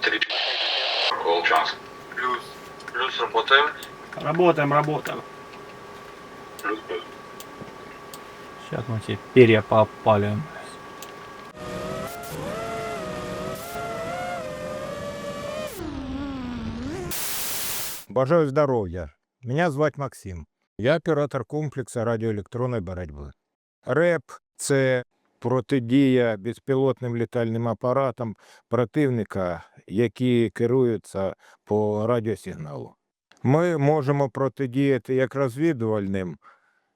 Три. Волчанск. Плюс. Плюс работаем. Работаем, работаем. Плюс плюс. Сейчас мы тебе перья поопалим. Бажаю здоров'я. Мене звати Максим. Я оператор комплексу радіоелектронної боротьби. РЕП це протидія безпілотним літальним апаратам противника, які керуються по радіосигналу. Ми можемо протидіяти як розвідувальним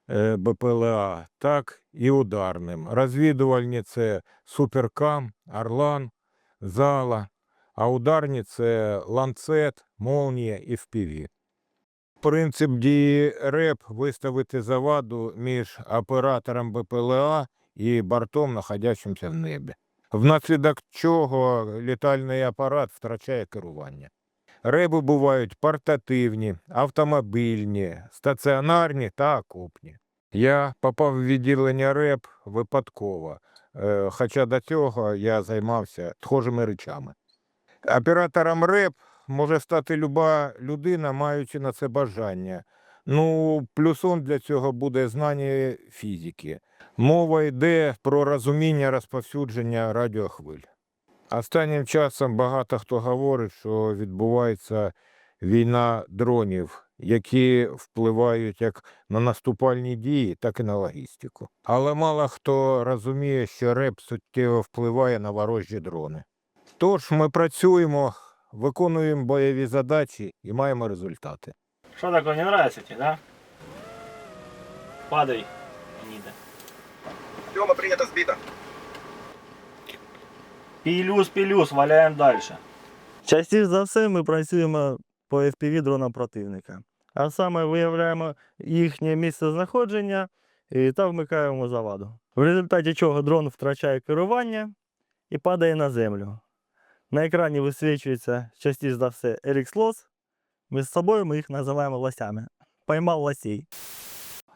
е, БПЛА, так і ударним. Розвідувальні це Суперкам, Орлан, Зала, а ударні це ланцет, молнія і FPV. Принцип дії РЕП виставити заваду між оператором БПЛА і бортом, знаходячимся в небі. Внаслідок чого літальний апарат втрачає керування. Реби бувають портативні, автомобільні, стаціонарні та окопні. Я попав в відділення РЕП випадково, е, хоча до цього я займався схожими речами. Оператором РЕП може стати люба людина, маючи на це бажання. Ну, плюсом для цього буде знання фізики. Мова йде про розуміння розповсюдження радіохвиль. Останнім часом багато хто говорить, що відбувається війна дронів, які впливають як на наступальні дії, так і на логістику. Але мало хто розуміє, що РЕП суттєво впливає на ворожі дрони. Тож ми працюємо, виконуємо бойові задачі і маємо результати. Что такое, не нравится тебе, да? Падай, гнида. Тёма, принято, сбито. Пілюс, пілюс, валяємо далі. Частіше за все ми працюємо по FPV дронам противника. А саме виявляємо їхнє місце знаходження і та вмикаємо заваду. В результаті чого дрон втрачає керування і падає на землю. На екрані висвічується частіше за все RX лос. Ми з собою ми їх називаємо лосями. Поймав лосей.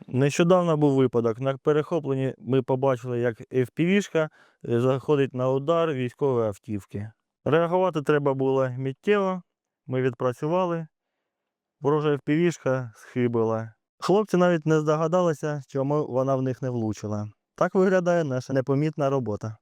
Нещодавно був випадок. На перехопленні ми побачили, як FPV-шка е, заходить на удар військової автівки. Реагувати треба було миттєво. Ми відпрацювали. Ворожа впівішка схибила. Хлопці навіть не здогадалися, чому вона в них не влучила. Так виглядає наша непомітна робота.